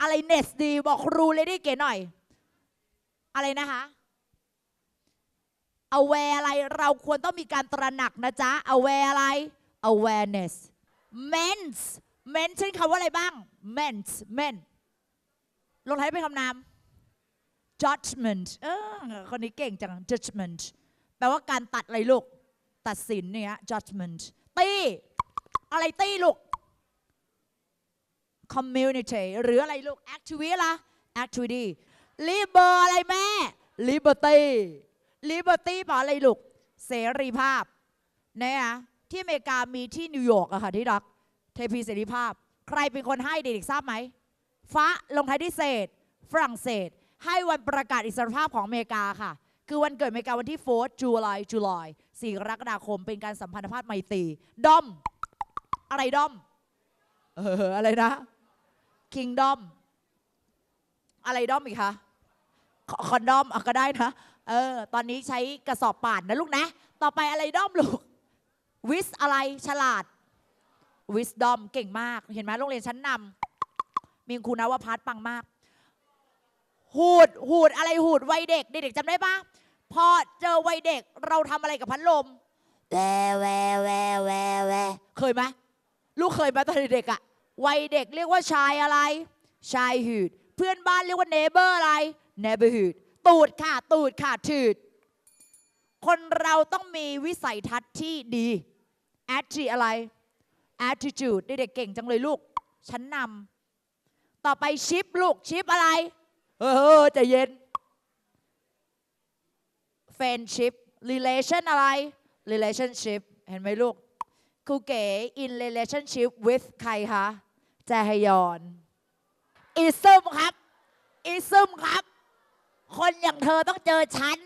อะไรเนสดีบอกครูเลยดิเก๋หน่อย อะไรนะคะ aware อะไรเราควรต้องมีการตระหนักนะจ๊ะ aware อะไร awareness men's men ใช้คำว่าอะไรบ้าง men's men ลงท้ายเป็นคำนาม judgment เออคนนี้เก่งจัง judgment แปลว่าการตัดอะไรลูก ตัดสินเนี่ย judgment ตี อะไรตีลูก community หรืออะไรลูก activity ละ activity liber อะไรแม่ liberty liberty แปลอะไรลูก เสรีภาพนะคะที่อเมริกามีที่นิวยอร์กอะค่ะที่รัก เทพีเสรีภาพ ใครเป็นคนให้เด็กๆทราบไหมฟ้าลงท้ายที่เศษ ฝรั่งเศส ให้วันประกาศอิสรภาพของอเมริกาค่ะ คือวันเกิดอเมริกาวันที่4จุลายจุลาย4กรกฎาคมเป็นการสัมพันธภาพไมตรีดอม อะไรดอม เออ อะไรนะ คิงดอมอะไรดอมอีกคะคอนดอมอก็ได้นะ เออ ตอนนี้ใช้กระสอบป่านนะลูกนะ ต่อไปอะไรดอมลูก วิสอะไรฉลาด วิสดอมเก่งมาก เห็นไหมโรงเรียนชั้นนำมีครูนวพัฒน์ปังมาก หูด หูดอะไรหูดวัยเด็ก เด็กๆจำได้ปะพอเจอวัยเด็กเราทำอะไรกับพัดลม แวแวแวแวแวเคยไหมลูกเคยไหมตอนเด็กๆอะ วัยเด็กเรียกว่าชายอะไร ชายหืด เพื่อนบ้านเรียกว่าเนเบอร์อะไรเนเบอร์หืด ตูดค่ะ ตูดค่ะถืด คนเราต้องมีวิสัยทัศน์ที่ดี atti อะไร attitude เด็กๆเก่งจังเลยลูกชั้นนำ ต่อไปชิปลูกชิปอะไร เออใจะเย็น friendship relation อะไร relationship เห็นไหมลูกครูเก๋ in relationship with ใครคะ จฮยอน อิซึมครับ อิซึมครับ คนอย่างเธอต้องเจอฉัน